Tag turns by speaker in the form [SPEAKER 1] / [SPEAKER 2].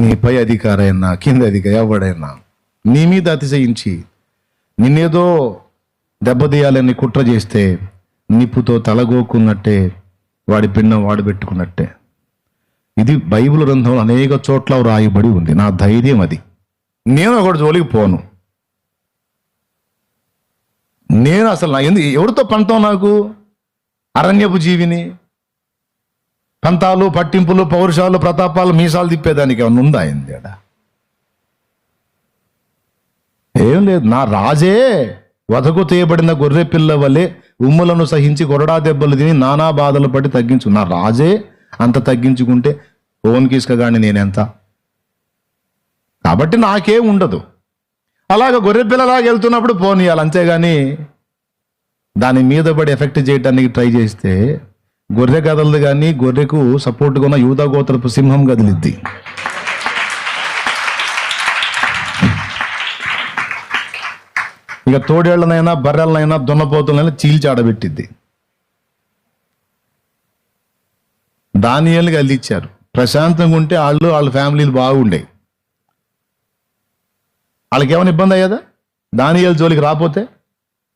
[SPEAKER 1] నీ పై అధికారైనా కింద అధికారి ఎవడైనా నీ మీద అతిశయించి నిన్నేదో దెబ్బతీయాలని కుట్ర చేస్తే నిప్పుతో తలగోకున్నట్టే వాడి పిండం వాడు పెట్టుకున్నట్టే. ఇది బైబిల్ గ్రంథంలో అనేక చోట్ల వ్రాయబడి ఉంది. నా ధైర్యం అది. నేను ఒకటి జోలికి పోను. నేను అసలు నా ఎందుకు ఎవరితో పంతం నాకు? అరణ్యపు జీవిని? పంతాలు పట్టింపులు పౌరుషాలు ప్రతాపాలు మీసాలు తిప్పేదానికి ఏమన్నా ఉందా అయింది ఆడ? ఏం లేదు. నా రాజే వధకు తీయబడిన గొర్రె పిల్ల వలె ఉమ్ములను సహించి కొరడా దెబ్బలు తిని నానా బాధలు పడి తగ్గించు. నా రాజే అంత తగ్గించుకుంటే ఓన్ కిసుకగాని నేనెంత? కాబట్టి నాకేం ఉండదు. అలాగ గొర్రె పిల్లలాగా వెళ్తున్నప్పుడు పోనీయాలి అంతేగాని దాని మీద పడి ఎఫెక్ట్ చేయడానికి ట్రై చేస్తే గొర్రె కదలదు కానీ గొర్రెకు సపోర్ట్గా ఉన్న యూదా గోత్రపు సింహం కదిలిద్ది. ఇక తోడేళ్ళనైనా బర్రెలనైనా దున్నపోతులనైనా చీల్చి ఆడబెట్టిద్ది దానియాలుగా అల్లిచ్చారు ప్రశాంతంగా ఉంటే వాళ్ళు వాళ్ళ ఫ్యామిలీలు బాగుండే. వాళ్ళకి ఏమైనా ఇబ్బంది అయ్యేదా? దానియాల జోలికి రాపోతే?